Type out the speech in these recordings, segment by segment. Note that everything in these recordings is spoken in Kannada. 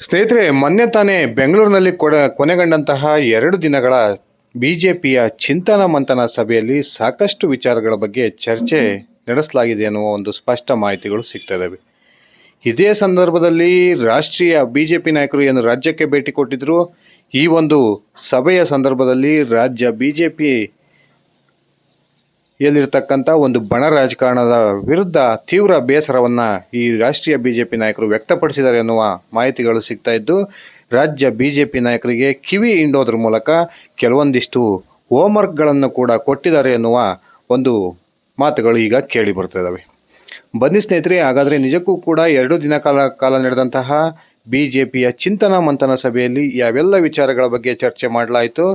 ಸ್ನೇಹಿತರೆ, ಮೊನ್ನೆ ತಾನೇ ಬೆಂಗಳೂರಿನಲ್ಲಿ ಕೊಡ, ಕೊನೆಗೊಂಡಂತಹ ಎರಡು ದಿನಗಳ ಬಿ ಜೆ ಪಿಯ ಚಿಂತನ ಮಂಥನ ಸಭೆಯಲ್ಲಿ ಸಾಕಷ್ಟು ವಿಚಾರಗಳ ಬಗ್ಗೆ ಚರ್ಚೆ ನಡೆಸಲಾಗಿದೆ ಎನ್ನುವ ಒಂದು ಸ್ಪಷ್ಟ ಮಾಹಿತಿಗಳು ಸಿಗ್ತಾ ಇದೇ ಸಂದರ್ಭದಲ್ಲಿ ರಾಷ್ಟ್ರೀಯ ಬಿ ಜೆ ಪಿ ನಾಯಕರು ಏನು ರಾಜ್ಯಕ್ಕೆ ಭೇಟಿ ಕೊಟ್ಟಿದ್ದರು ಈ ಒಂದು ಸಭೆಯ ಸಂದರ್ಭದಲ್ಲಿ ರಾಜ್ಯ ಬಿ ಜೆ ಪಿ ಯಲ್ಲಿರ್ತಕ್ಕಂಥ ಒಂದು ಬಣ ರಾಜಕಾರಣದ ವಿರುದ್ಧ ತೀವ್ರ ಬೇಸರವನ್ನು ಈ ರಾಷ್ಟ್ರೀಯ ಬಿ ಜೆ ಪಿ ನಾಯಕರು ವ್ಯಕ್ತಪಡಿಸಿದ್ದಾರೆ ಎನ್ನುವ ಮಾಹಿತಿಗಳು ಸಿಗ್ತಾ ಇದ್ದು, ರಾಜ್ಯ ಬಿ ಜೆ ಪಿ ನಾಯಕರಿಗೆ ಕಿವಿ ಹಿಂಡೋದ್ರ ಮೂಲಕ ಕೆಲವೊಂದಿಷ್ಟು ಹೋಮ್ವರ್ಕ್ಗಳನ್ನು ಕೂಡ ಕೊಟ್ಟಿದ್ದಾರೆ ಎನ್ನುವ ಒಂದು ಮಾತುಗಳು ಈಗ ಕೇಳಿ ಬರ್ತಾ ಇದ್ದಾವೆ ಬನ್ನಿ ಸ್ನೇಹಿತರೆ, ಹಾಗಾದರೆ ನಿಜಕ್ಕೂ ಕೂಡ ಎರಡು ದಿನ ಕಾಲ ಕಾಲ ನಡೆದಂತಹ ಬಿ ಜೆ ಪಿಯ ಚಿಂತನ ಮಂಥನ ಸಭೆಯಲ್ಲಿ ಯಾವೆಲ್ಲ ವಿಚಾರಗಳ ಬಗ್ಗೆ ಚರ್ಚೆ ಮಾಡಲಾಯಿತು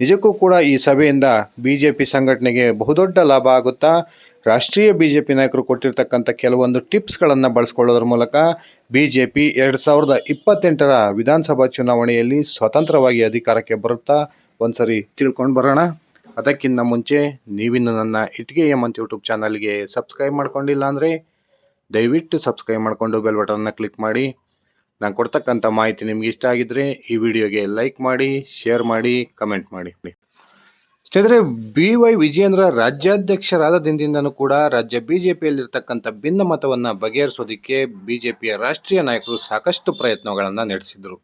ನಿಜಕ್ಕೂ ಕೂಡ ಈ ಸಭೆಯಿಂದ ಬಿ ಜೆ ಪಿ ಸಂಘಟನೆಗೆ ಬಹುದೊಡ್ಡ ಲಾಭ ಆಗುತ್ತಾ, ರಾಷ್ಟ್ರೀಯ ಬಿ ಜೆ ಪಿ ನಾಯಕರು ಕೊಟ್ಟಿರ್ತಕ್ಕಂಥ ಕೆಲವೊಂದು ಟಿಪ್ಸ್ಗಳನ್ನು ಬಳಸ್ಕೊಳ್ಳೋದ್ರ ಮೂಲಕ ಬಿ ಜೆ ಪಿ ಎರಡು ಸಾವಿರದ ಇಪ್ಪತ್ತೆಂಟರ ವಿಧಾನಸಭಾ ಚುನಾವಣೆಯಲ್ಲಿ ಸ್ವತಂತ್ರವಾಗಿ ಅಧಿಕಾರಕ್ಕೆ ಬರುತ್ತಾ ಒಂದ್ಸರಿ ತಿಳ್ಕೊಂಡು ಬರೋಣ. ಅದಕ್ಕಿಂತ ಮುಂಚೆ ನೀವಿನ್ನು ನನ್ನ ಇಟ್ಗೆ ಎಂ ಅಂತ ಯೂಟ್ಯೂಬ್ ಚಾನಲ್ಗೆ ಸಬ್ಸ್ಕ್ರೈಬ್ ಮಾಡ್ಕೊಂಡಿಲ್ಲ ಅಂದರೆ ದಯವಿಟ್ಟು ಸಬ್ಸ್ಕ್ರೈಬ್ ಮಾಡಿಕೊಂಡು ಬೆಲ್ ಬಟನ್ನ ಕ್ಲಿಕ್ ಮಾಡಿ. ನಾನು ಕೊಡ್ತಕ್ಕಂಥ ಮಾಹಿತಿ ನಿಮ್ಗೆ ಇಷ್ಟ ಆಗಿದ್ರೆ ಈ ವಿಡಿಯೋಗೆ ಲೈಕ್ ಮಾಡಿ ಶೇರ್ ಮಾಡಿ ಕಮೆಂಟ್ ಮಾಡಿ. ಸ್ನೇಹಿತರೆ, ಬಿ ವೈ ವಿಜಯೇಂದ್ರ ರಾಜ್ಯಾಧ್ಯಕ್ಷರಾದ ದಿನದಿಂದನೂ ಕೂಡ ರಾಜ್ಯ ಬಿಜೆಪಿಯಲ್ಲಿರ್ತಕ್ಕಂಥ ಭಿನ್ನಮತವನ್ನು ಬಗೆಹರಿಸೋದಕ್ಕೆ ಪಿಯ ರಾಷ್ಟ್ರೀಯ ನಾಯಕರು ಸಾಕಷ್ಟು ಪ್ರಯತ್ನಗಳನ್ನು ನಡೆಸಿದರು.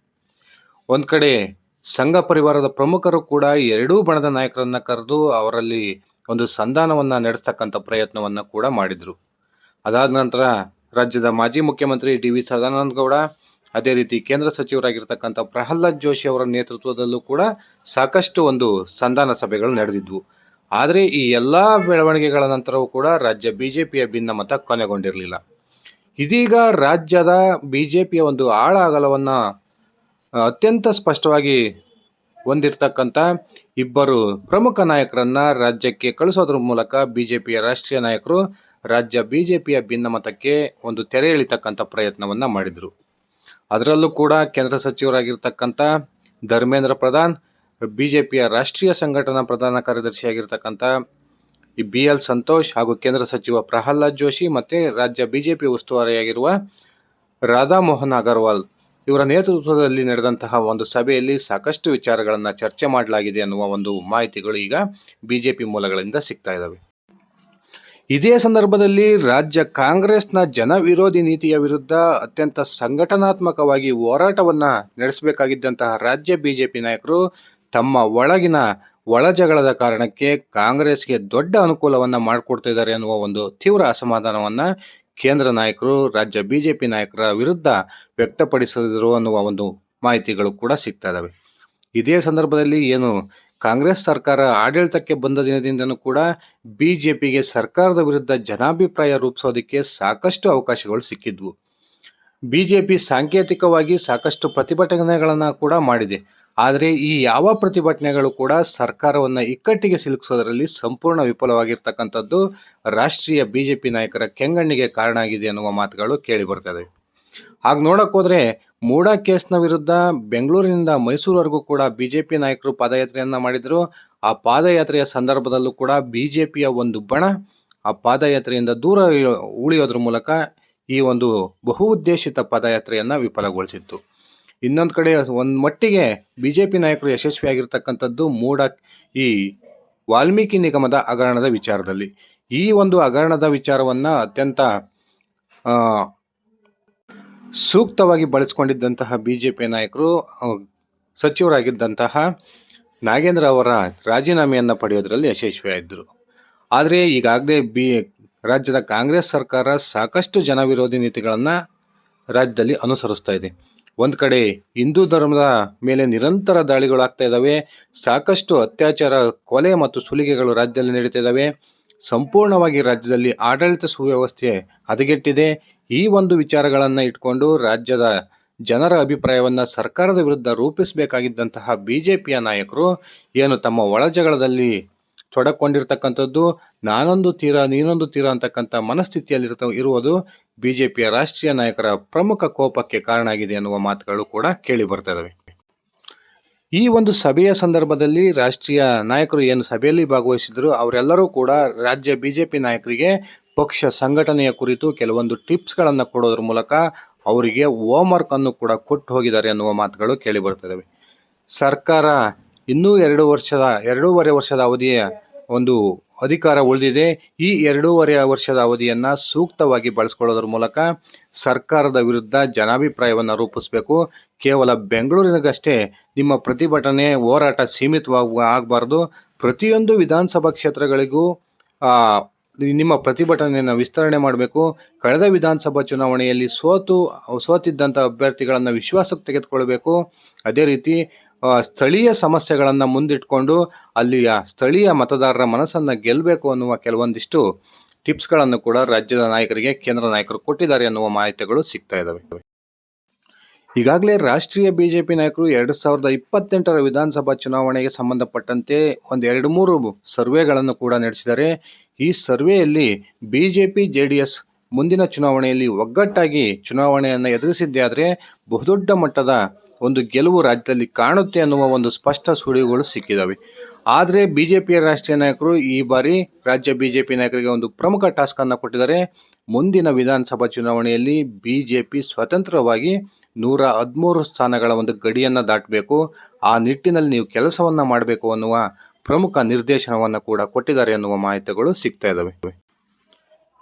ಒಂದು ಕಡೆ ಸಂಘ ಪರಿವಾರದ ಪ್ರಮುಖರು ಕೂಡ ಎರಡೂ ಬಣದ ನಾಯಕರನ್ನು ಕರೆದು ಅವರಲ್ಲಿ ಒಂದು ಸಂಧಾನವನ್ನು ನಡೆಸ್ತಕ್ಕಂಥ ಪ್ರಯತ್ನವನ್ನು ಕೂಡ ಮಾಡಿದರು. ಅದಾದ ನಂತರ ರಾಜ್ಯದ ಮಾಜಿ ಮುಖ್ಯಮಂತ್ರಿ ಡಿ ವಿ ಸದಾನಂದ ಗೌಡ ಅದೇ ರೀತಿ ಕೇಂದ್ರ ಸಚಿವರಾಗಿರ್ತಕ್ಕಂಥ ಪ್ರಹ್ಲಾದ್ ಜೋಶಿ ಅವರ ನೇತೃತ್ವದಲ್ಲೂ ಕೂಡ ಸಾಕಷ್ಟು ಒಂದು ಸಂಧಾನ ಸಭೆಗಳು ನಡೆದಿದ್ವು. ಆದರೆ ಈ ಎಲ್ಲ ಬೆಳವಣಿಗೆಗಳ ನಂತರವೂ ಕೂಡ ರಾಜ್ಯ ಬಿ ಜೆ ಪಿಯ ಭಿನ್ನಮತ ಕೊನೆಗೊಂಡಿರಲಿಲ್ಲ. ಇದೀಗ ರಾಜ್ಯದ ಬಿ ಜೆ ಪಿಯ ಒಂದು ಆಳ ಅಗಲವನ್ನು ಅತ್ಯಂತ ಸ್ಪಷ್ಟವಾಗಿ ಹೊಂದಿರತಕ್ಕಂಥ ಇಬ್ಬರು ಪ್ರಮುಖ ನಾಯಕರನ್ನ ರಾಜ್ಯಕ್ಕೆ ಕಳಿಸೋದ್ರ ಮೂಲಕ ಬಿ ಜೆ ಪಿಯ ರಾಷ್ಟ್ರೀಯ ನಾಯಕರು ರಾಜ್ಯ ಬಿ ಜೆ ಪಿಯ ಭಿನ್ನಮತಕ್ಕೆ ಒಂದು ತೆರೆ ಎಳಿತಕ್ಕಂಥ ಪ್ರಯತ್ನವನ್ನು ಮಾಡಿದರು. ಅದರಲ್ಲೂ ಕೂಡ ಕೇಂದ್ರ ಸಚಿವರಾಗಿರ್ತಕ್ಕಂಥ ಧರ್ಮೇಂದ್ರ ಪ್ರಧಾನ್ ಬಿ ಜೆ ಪಿಯ ರಾಷ್ಟ್ರೀಯ ಸಂಘಟನಾ ಪ್ರಧಾನ ಕಾರ್ಯದರ್ಶಿಯಾಗಿರ್ತಕ್ಕಂಥ ಈ ಬಿ ಎಲ್ ಸಂತೋಷ್ ಹಾಗೂ ಕೇಂದ್ರ ಸಚಿವ ಪ್ರಹ್ಲಾದ್ ಜೋಶಿ ಮತ್ತು ರಾಜ್ಯ ಬಿ ಜೆ ಪಿ ಉಸ್ತುವಾರಿಯಾಗಿರುವ ರಾಧಾಮೋಹನ್ ಅಗರ್ವಾಲ್ ಇವರ ನೇತೃತ್ವದಲ್ಲಿ ನಡೆದಂತಹ ಒಂದು ಸಭೆಯಲ್ಲಿ ಸಾಕಷ್ಟು ವಿಚಾರಗಳನ್ನು ಚರ್ಚೆ ಮಾಡಲಾಗಿದೆ ಅನ್ನುವ ಒಂದು ಮಾಹಿತಿಗಳು ಈಗ ಬಿ ಜೆ ಪಿ ಮೂಲಗಳಿಂದ ಸಿಗ್ತಾ ಇದ್ದಾವೆ ಇದೇ ಸಂದರ್ಭದಲ್ಲಿ ರಾಜ್ಯ ಕಾಂಗ್ರೆಸ್ನ ಜನವಿರೋಧಿ ನೀತಿಯ ವಿರುದ್ಧ ಅತ್ಯಂತ ಸಂಘಟನಾತ್ಮಕವಾಗಿ ಹೋರಾಟವನ್ನು ನಡೆಸಬೇಕಾಗಿದ್ದಂತಹ ರಾಜ್ಯ ಬಿಜೆಪಿ ನಾಯಕರು ತಮ್ಮ ಒಳಗಿನ ಒಳಜಗಳದ ಕಾರಣಕ್ಕೆ ಕಾಂಗ್ರೆಸ್ಗೆ ದೊಡ್ಡ ಅನುಕೂಲವನ್ನು ಮಾಡಿಕೊಡ್ತಾ ಎನ್ನುವ ಒಂದು ತೀವ್ರ ಅಸಮಾಧಾನವನ್ನು ಕೇಂದ್ರ ನಾಯಕರು, ರಾಜ್ಯ ಬಿಜೆಪಿ ನಾಯಕರ ವಿರುದ್ಧ ವ್ಯಕ್ತಪಡಿಸಿದರು ಅನ್ನುವ ಒಂದು ಮಾಹಿತಿಗಳು ಕೂಡ ಸಿಗ್ತಾ ಇದ್ದಾವೆ ಇದೇ ಸಂದರ್ಭದಲ್ಲಿ ಏನು ಕಾಂಗ್ರೆಸ್ ಸರ್ಕಾರ ಆಡಳಿತಕ್ಕೆ ಬಂದ ದಿನದಿಂದನೂ ಕೂಡ ಬಿ ಜೆ ಪಿಗೆ ಸರ್ಕಾರದ ವಿರುದ್ಧ ಜನಾಭಿಪ್ರಾಯ ರೂಪಿಸೋದಕ್ಕೆ ಸಾಕಷ್ಟು ಅವಕಾಶಗಳು ಸಿಕ್ಕಿದ್ವು. ಬಿ ಜೆ ಪಿ ಸಾಂಕೇತಿಕವಾಗಿ ಸಾಕಷ್ಟು ಪ್ರತಿಭಟನೆಗಳನ್ನು ಕೂಡ ಮಾಡಿದೆ. ಆದರೆ ಈ ಯಾವ ಪ್ರತಿಭಟನೆಗಳು ಕೂಡ ಸರ್ಕಾರವನ್ನು ಇಕ್ಕಟ್ಟಿಗೆ ಸಿಲುಕಿಸೋದರಲ್ಲಿ ಸಂಪೂರ್ಣ ವಿಫಲವಾಗಿರ್ತಕ್ಕಂಥದ್ದು ರಾಷ್ಟ್ರೀಯ ಬಿ ಜೆ ಪಿ ನಾಯಕರ ಕೆಂಗಣ್ಣಿಗೆ ಕಾರಣ ಆಗಿದೆ ಅನ್ನುವ ಮಾತುಗಳು ಕೇಳಿ ಬರ್ತದೆ ಹಾಗೆ ನೋಡಕ್ ಹೋದ್ರೆ ಮೂಡಾ ಕೇಸ್ನ ವಿರುದ್ಧ ಬೆಂಗಳೂರಿನಿಂದ ಮೈಸೂರುವರೆಗೂ ಕೂಡ ಬಿಜೆಪಿ ನಾಯಕರು ಪಾದಯಾತ್ರೆಯನ್ನ ಮಾಡಿದ್ರು. ಆ ಪಾದಯಾತ್ರೆಯ ಸಂದರ್ಭದಲ್ಲೂ ಕೂಡ ಬಿಜೆಪಿಯ ಒಂದು ಬಣ ಆ ಪಾದಯಾತ್ರೆಯಿಂದ ದೂರ ಉಳಿಯೋದ್ರ ಮೂಲಕ ಈ ಒಂದು ಬಹು ಉದ್ದೇಶಿತ ಪಾದಯಾತ್ರೆಯನ್ನ ವಿಫಲಗೊಳಿಸಿತ್ತು. ಇನ್ನೊಂದು ಕಡೆ ಒಂದು ಮಟ್ಟಿಗೆ ಬಿಜೆಪಿ ನಾಯಕರು ಯಶಸ್ವಿಯಾಗಿರ್ತಕ್ಕಂಥದ್ದು ಮೂಡ, ಈ ವಾಲ್ಮೀಕಿ ನಿಗಮದ ಹಗರಣದ ವಿಚಾರದಲ್ಲಿ. ಈ ಒಂದು ಹಗರಣದ ವಿಚಾರವನ್ನ ಅತ್ಯಂತ ಸೂಕ್ತವಾಗಿ ಬಳಸಿಕೊಂಡಿದ್ದಂತಹ ಬಿ ಜೆ ಪಿ ನಾಯಕರು ಸಚಿವರಾಗಿದ್ದಂತಹ ನಾಗೇಂದ್ರ ಅವರ ರಾಜೀನಾಮೆಯನ್ನು ಪಡೆಯೋದರಲ್ಲಿ ಯಶಸ್ವಿಯಾಗಿದ್ದರು. ಆದರೆ ಈಗಾಗಲೇ ಬಿ, ರಾಜ್ಯದ ಕಾಂಗ್ರೆಸ್ ಸರ್ಕಾರ ಸಾಕಷ್ಟು ಜನವಿರೋಧಿ ನೀತಿಗಳನ್ನು ರಾಜ್ಯದಲ್ಲಿ ಅನುಸರಿಸ್ತಾ ಇದೆ. ಒಂದು ಕಡೆ ಹಿಂದೂ ಧರ್ಮದ ಮೇಲೆ ನಿರಂತರ ದಾಳಿಗಳಾಗ್ತಾ ಇದ್ದಾವೆ ಸಾಕಷ್ಟು ಅತ್ಯಾಚಾರ, ಕೊಲೆ ಮತ್ತು ಸುಲಿಗೆಗಳು ರಾಜ್ಯದಲ್ಲಿ ನಡೀತಾ ಇದ್ದಾವೆ ಸಂಪೂರ್ಣವಾಗಿ ರಾಜ್ಯದಲ್ಲಿ ಆಡಳಿತ ಸುವ್ಯವಸ್ಥೆ ಹದಗೆಟ್ಟಿದೆ. ಈ ಒಂದು ವಿಚಾರಗಳನ್ನು ಇಟ್ಕೊಂಡು ರಾಜ್ಯದ ಜನರ ಅಭಿಪ್ರಾಯವನ್ನು ಸರ್ಕಾರದ ವಿರುದ್ಧ ರೂಪಿಸಬೇಕಾಗಿದ್ದಂತಹ ಬಿ ಜೆ ಪಿಯ ನಾಯಕರು ಏನು ತಮ್ಮ ಒಳಜಗಳದಲ್ಲಿ ತೊಡಕೊಂಡಿರ್ತಕ್ಕಂಥದ್ದು, ನಾನೊಂದು ತೀರ, ನೀನೊಂದು ತೀರ ಅಂತಕ್ಕಂಥ ಮನಸ್ಥಿತಿಯಲ್ಲಿರ್ತ, ಇರುವುದು ಬಿ ಜೆ ಪಿಯ ರಾಷ್ಟ್ರೀಯ ನಾಯಕರ ಪ್ರಮುಖ ಕೋಪಕ್ಕೆ ಕಾರಣ ಆಗಿದೆ ಎನ್ನುವ ಮಾತುಗಳು ಕೂಡ ಕೇಳಿ ಬರ್ತಾ ಇದಾವೆ. ಈ ಒಂದು ಸಭೆಯ ಸಂದರ್ಭದಲ್ಲಿ ರಾಷ್ಟ್ರೀಯ ನಾಯಕರು ಏನು ಸಭೆಯಲ್ಲಿ ಭಾಗವಹಿಸಿದ್ರು, ಅವರೆಲ್ಲರೂ ಕೂಡ ರಾಜ್ಯ ಬಿಜೆಪಿ ನಾಯಕರಿಗೆ ಪಕ್ಷ ಸಂಘಟನೆಯ ಕುರಿತು ಕೆಲವೊಂದು ಟಿಪ್ಸ್ಗಳನ್ನು ಕೊಡೋದ್ರ ಮೂಲಕ ಅವರಿಗೆ ಹೋಮ್ವರ್ಕ್ ಅನ್ನು ಕೂಡ ಕೊಟ್ಟು ಹೋಗಿದ್ದಾರೆ ಅನ್ನುವ ಮಾತುಗಳು ಕೇಳಿ ಬರ್ತದವೆ. ಸರ್ಕಾರ ಇನ್ನೂ ಎರಡು ವರ್ಷದ, ಎರಡೂವರೆ ವರ್ಷದ ಅವಧಿಯ ಒಂದು ಅಧಿಕಾರ ಉಳಿದಿದೆ. ಈ ಎರಡೂವರೆ ವರ್ಷದ ಅವಧಿಯನ್ನು ಸೂಕ್ತವಾಗಿ ಬಳಸ್ಕೊಳ್ಳೋದ್ರ ಮೂಲಕ ಸರ್ಕಾರದ ವಿರುದ್ಧ ಜನಾಭಿಪ್ರಾಯವನ್ನು ರೂಪಿಸಬೇಕು. ಕೇವಲ ಬೆಂಗಳೂರಿನಗಷ್ಟೇ ನಿಮ್ಮ ಪ್ರತಿಭಟನೆ, ಹೋರಾಟ ಸೀಮಿತವಾಗ ಆಗಬಾರ್ದು. ಪ್ರತಿಯೊಂದು ವಿಧಾನಸಭಾ ಕ್ಷೇತ್ರಗಳಿಗೂ ನಿಮ್ಮ ಪ್ರತಿಭಟನೆಯನ್ನು ವಿಸ್ತರಣೆ ಮಾಡಬೇಕು. ಕಳೆದ ವಿಧಾನಸಭಾ ಚುನಾವಣೆಯಲ್ಲಿ ಸೋತು, ಸೋತಿದ್ದಂಥ ಅಭ್ಯರ್ಥಿಗಳನ್ನು ವಿಶ್ವಾಸಕ್ಕೆ ತೆಗೆದುಕೊಳ್ಬೇಕು ಅದೇ ರೀತಿ ಸ್ಥಳೀಯ ಸಮಸ್ಯೆಗಳನ್ನು ಮುಂದಿಟ್ಕೊಂಡು ಅಲ್ಲಿಯ ಸ್ಥಳೀಯ ಮತದಾರರ ಮನಸ್ಸನ್ನು ಗೆಲ್ಲಬೇಕು ಅನ್ನುವ ಕೆಲವೊಂದಿಷ್ಟು ಟಿಪ್ಸ್ಗಳನ್ನು ಕೂಡ ರಾಜ್ಯದ ನಾಯಕರಿಗೆ, ಕೇಂದ್ರ ನಾಯಕರು ಕೊಟ್ಟಿದ್ದಾರೆ ಅನ್ನುವ ಮಾಹಿತಿಗಳು ಸಿಗ್ತಾ ಇದ್ದಾವೆ ಈಗಾಗಲೇ ರಾಷ್ಟ್ರೀಯ ಬಿಜೆಪಿ ನಾಯಕರು ಎರಡು ಸಾವಿರದ ಇಪ್ಪತ್ತೆಂಟರ ವಿಧಾನಸಭಾ ಚುನಾವಣೆಗೆ ಸಂಬಂಧಪಟ್ಟಂತೆ ಒಂದು ಎರಡು ಮೂರು ಸರ್ವೆಗಳನ್ನು ಕೂಡ ನಡೆಸಿದ್ದಾರೆ. ಈ ಸರ್ವೆಯಲ್ಲಿ ಬಿ ಜೆ ಡಿ ಎಸ್ ಮುಂದಿನ ಚುನಾವಣೆಯಲ್ಲಿ ಒಗ್ಗಟ್ಟಾಗಿ ಚುನಾವಣೆಯನ್ನು ಎದುರಿಸಿದ್ದೇ ಆದರೆ ಬಹುದೊಡ್ಡ ಮಟ್ಟದ ಒಂದು ಗೆಲುವು ರಾಜ್ಯದಲ್ಲಿ ಕಾಣುತ್ತೆ ಅನ್ನುವ ಒಂದು ಸ್ಪಷ್ಟ ಸುಳಿವುಗಳು ಸಿಕ್ಕಿದ್ದಾವೆ ಆದರೆ ಬಿ ಜೆ ಪಿಯ ರಾಷ್ಟ್ರೀಯ ನಾಯಕರು ಈ ಬಾರಿ ರಾಜ್ಯ ಬಿ ಜೆ ಪಿ ನಾಯಕರಿಗೆ ಒಂದು ಪ್ರಮುಖ ಟಾಸ್ಕನ್ನು ಕೊಟ್ಟಿದ್ದಾರೆ. ಮುಂದಿನ ವಿಧಾನಸಭಾ ಚುನಾವಣೆಯಲ್ಲಿ ಬಿ ಜೆ ಪಿ ಸ್ವತಂತ್ರವಾಗಿ ನೂರ ಹದಿಮೂರು ಸ್ಥಾನಗಳ ಒಂದು ಗಡಿಯನ್ನು ದಾಟಬೇಕು. ಆ ನಿಟ್ಟಿನಲ್ಲಿ ನೀವು ಕೆಲಸವನ್ನು ಮಾಡಬೇಕು ಅನ್ನುವ ಪ್ರಮುಖ ನಿರ್ದೇಶನವನ್ನು ಕೂಡ ಕೊಟ್ಟಿದ್ದಾರೆ ಎನ್ನುವ ಮಾಹಿತಿಗಳು ಸಿಗ್ತಾ ಇದ್ದಾವೆ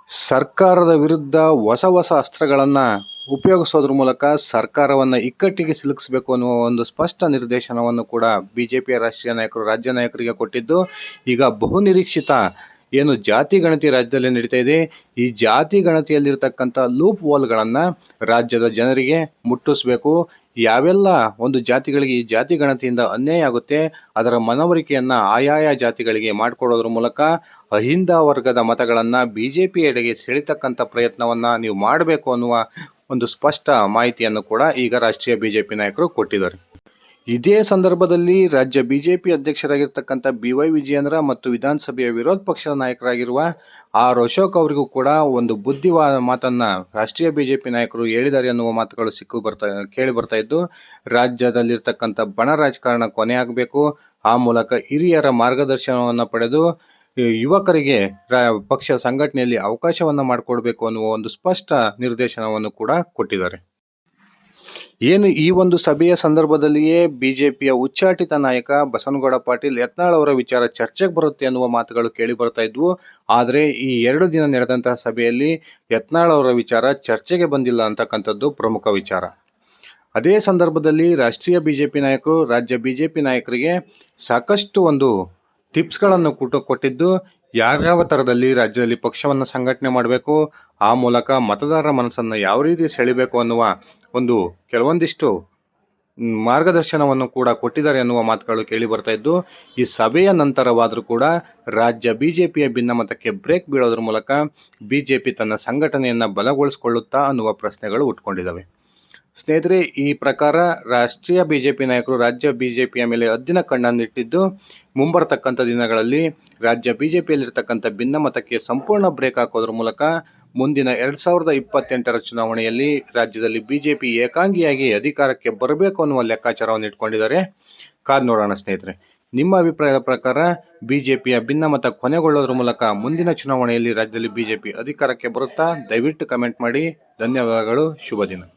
ಸರ್ಕಾರದ ವಿರುದ್ಧ ಹೊಸ ಹೊಸ ಅಸ್ತ್ರಗಳನ್ನು ಉಪಯೋಗಿಸೋದ್ರ ಮೂಲಕ ಸರ್ಕಾರವನ್ನು ಇಕ್ಕಟ್ಟಿಗೆ ಸಿಲುಕಿಸಬೇಕು ಅನ್ನುವ ಒಂದು ಸ್ಪಷ್ಟ ನಿರ್ದೇಶನವನ್ನು ಕೂಡ ಬಿ ರಾಷ್ಟ್ರೀಯ ನಾಯಕರು, ರಾಜ್ಯ ನಾಯಕರಿಗೆ ಕೊಟ್ಟಿದ್ದು, ಈಗ ಬಹುನಿರೀಕ್ಷಿತ ಏನು ಜಾತಿ ಗಣತಿ ರಾಜ್ಯದಲ್ಲಿ ನಡೀತಾ ಇದೆ. ಈ ಜಾತಿ ಗಣತಿಯಲ್ಲಿರ್ತಕ್ಕಂಥ ಲೂಪ್ ವಾಲ್ಗಳನ್ನು ರಾಜ್ಯದ ಜನರಿಗೆ ಮುಟ್ಟಿಸ್ಬೇಕು. ಯಾವೆಲ್ಲ ಒಂದು ಜಾತಿಗಳಿಗೆ ಈ ಜಾತಿ ಗಣತಿಯಿಂದ ಅನ್ಯಾಯ ಆಗುತ್ತೆ, ಅದರ ಮನವರಿಕೆಯನ್ನು ಆಯಾಯ ಜಾತಿಗಳಿಗೆ ಮಾಡಿಕೊಡೋದ್ರ ಮೂಲಕ ಅಹಿಂದ ವರ್ಗದ ಮತಗಳನ್ನು ಬಿ ಜೆ ಪಿ ಎಡೆಗೆ ಸೆಳಿತಕ್ಕಂಥ ಪ್ರಯತ್ನವನ್ನು ನೀವು ಮಾಡಬೇಕು ಅನ್ನುವ ಒಂದು ಸ್ಪಷ್ಟ ಮಾಹಿತಿಯನ್ನು ಕೂಡ ಈಗ ರಾಷ್ಟ್ರೀಯ ಬಿ ಜೆ ಪಿ ನಾಯಕರು ಕೊಟ್ಟಿದ್ದಾರೆ. ಇದೇ ಸಂದರ್ಭದಲ್ಲಿ ರಾಜ್ಯ ಬಿಜೆಪಿ ಅಧ್ಯಕ್ಷರಾಗಿರ್ತಕ್ಕಂಥ ಬಿ ವೈ ವಿಜಯೇಂದ್ರ ಮತ್ತು ವಿಧಾನಸಭೆಯ ವಿರೋಧ ಪಕ್ಷದ ನಾಯಕರಾಗಿರುವ ಆರ್ ಅಶೋಕ್ ಅವರಿಗೂ ಕೂಡ ಒಂದು ಬುದ್ಧಿವಾದ ಮಾತನ್ನ ರಾಷ್ಟ್ರೀಯ ಬಿಜೆಪಿ ನಾಯಕರು ಹೇಳಿದ್ದಾರೆ ಅನ್ನುವ ಮಾತುಗಳು ಸಿಕ್ಕು ಬರ್ತಾ, ಕೇಳಿ ಬರ್ತಾ ಇದ್ದು, ರಾಜ್ಯದಲ್ಲಿರ್ತಕ್ಕಂಥ ಬಣ ರಾಜಕಾರಣ ಕೊನೆ ಆಗಬೇಕು. ಆ ಮೂಲಕ ಹಿರಿಯರ ಮಾರ್ಗದರ್ಶನವನ್ನು ಪಡೆದು ಯುವಕರಿಗೆ ಪಕ್ಷ ಸಂಘಟನೆಯಲ್ಲಿ ಅವಕಾಶವನ್ನು ಮಾಡಿಕೊಡ್ಬೇಕು ಅನ್ನುವ ಒಂದು ಸ್ಪಷ್ಟ ನಿರ್ದೇಶನವನ್ನು ಕೂಡ ಕೊಟ್ಟಿದ್ದಾರೆ. ಏನು ಈ ಒಂದು ಸಭೆಯ ಸಂದರ್ಭದಲ್ಲಿಯೇ ಬಿಜೆಪಿಯ ಉಚ್ಚಾಟಿತ ನಾಯಕ ಬಸನಗೌಡ ಪಾಟೀಲ್ ಯತ್ನಾಳ್ ಅವರ ವಿಚಾರ ಚರ್ಚೆಗೆ ಬರುತ್ತೆ ಅನ್ನುವ ಮಾತುಗಳು ಕೇಳಿ ಬರ್ತಾ ಇದ್ವು. ಆದರೆ ಈ ಎರಡು ದಿನ ನಡೆದಂತಹ ಸಭೆಯಲ್ಲಿ ಯತ್ನಾಳ್ ಅವರ ವಿಚಾರ ಚರ್ಚೆಗೆ ಬಂದಿಲ್ಲ ಅಂತಕ್ಕಂಥದ್ದು ಪ್ರಮುಖ ವಿಚಾರ. ಅದೇ ಸಂದರ್ಭದಲ್ಲಿ ರಾಷ್ಟ್ರೀಯ ಬಿಜೆಪಿ ನಾಯಕರು, ರಾಜ್ಯ ಬಿಜೆಪಿ ನಾಯಕರಿಗೆ ಸಾಕಷ್ಟು ಒಂದು ಟಿಪ್ಸ್ಗಳನ್ನು ಕೊಟ್ಟು ಕೊಟ್ಟಿದ್ದು ಯಾವ್ಯಾವ ಥರದಲ್ಲಿ ರಾಜ್ಯದಲ್ಲಿ ಪಕ್ಷವನ್ನು ಸಂಘಟನೆ ಮಾಡಬೇಕು, ಆ ಮೂಲಕ ಮತದಾರರ ಮನಸ್ಸನ್ನು ಯಾವ ರೀತಿ ಸೆಳಿಬೇಕು ಅನ್ನುವ ಒಂದು ಕೆಲವೊಂದಿಷ್ಟು ಮಾರ್ಗದರ್ಶನವನ್ನು ಕೂಡ ಕೊಟ್ಟಿದ್ದಾರೆ ಎನ್ನುವ ಮಾತುಗಳು ಕೇಳಿ ಬರ್ತಾ ಇದ್ದು, ಈ ಸಭೆಯ ನಂತರವಾದರೂ ಕೂಡ ರಾಜ್ಯ ಬಿಜೆಪಿಯ ಭಿನ್ನಮತಕ್ಕೆ ಬ್ರೇಕ್ ಬೀಳೋದ್ರ ಮೂಲಕ ಬಿಜೆಪಿ ತನ್ನ ಸಂಘಟನೆಯನ್ನು ಬಲಗೊಳಿಸಿಕೊಳ್ಳುತ್ತಾ ಅನ್ನುವ ಪ್ರಶ್ನೆಗಳು ಉಟ್ಕೊಂಡಿದ್ದಾವೆ. ಸ್ನೇಹಿತರೆ, ಈ ಪ್ರಕಾರ ರಾಷ್ಟ್ರೀಯ ಬಿ ಜೆ ಪಿ ನಾಯಕರು ರಾಜ್ಯ ಬಿ ಜೆ ಪಿಯ ಮೇಲೆ ಅದ್ದಿನ ಕಣ್ಣನ್ನಿಟ್ಟಿದ್ದು ಮುಂಬರತಕ್ಕಂಥ ದಿನಗಳಲ್ಲಿ ರಾಜ್ಯ ಬಿ ಜೆ ಪಿಯಲ್ಲಿರ್ತಕ್ಕಂಥ ಭಿನ್ನಮತಕ್ಕೆ ಸಂಪೂರ್ಣ ಬ್ರೇಕ್ ಹಾಕೋದ್ರ ಮೂಲಕ ಮುಂದಿನ ಎರಡು ಸಾವಿರದ ಇಪ್ಪತ್ತೆಂಟರ ಚುನಾವಣೆಯಲ್ಲಿ ರಾಜ್ಯದಲ್ಲಿ ಬಿ ಜೆ ಪಿ ಏಕಾಂಗಿಯಾಗಿ ಅಧಿಕಾರಕ್ಕೆ ಬರಬೇಕು ಅನ್ನುವ ಲೆಕ್ಕಾಚಾರವನ್ನು ಇಟ್ಕೊಂಡಿದ್ದಾರೆ. ಕಾದ್ ನೋಡೋಣ ಸ್ನೇಹಿತರೆ. ನಿಮ್ಮ ಅಭಿಪ್ರಾಯದ ಪ್ರಕಾರ ಬಿಜೆಪಿಯ ಭಿನ್ನಮತ ಕೊನೆಗೊಳ್ಳೋದ್ರ ಮೂಲಕ ಮುಂದಿನ ಚುನಾವಣೆಯಲ್ಲಿ ರಾಜ್ಯದಲ್ಲಿ ಬಿಜೆಪಿ ಅಧಿಕಾರಕ್ಕೆ ಬರುತ್ತಾ? ದಯವಿಟ್ಟು ಕಮೆಂಟ್ ಮಾಡಿ. ಧನ್ಯವಾದಗಳು. ಶುಭ ದಿನ.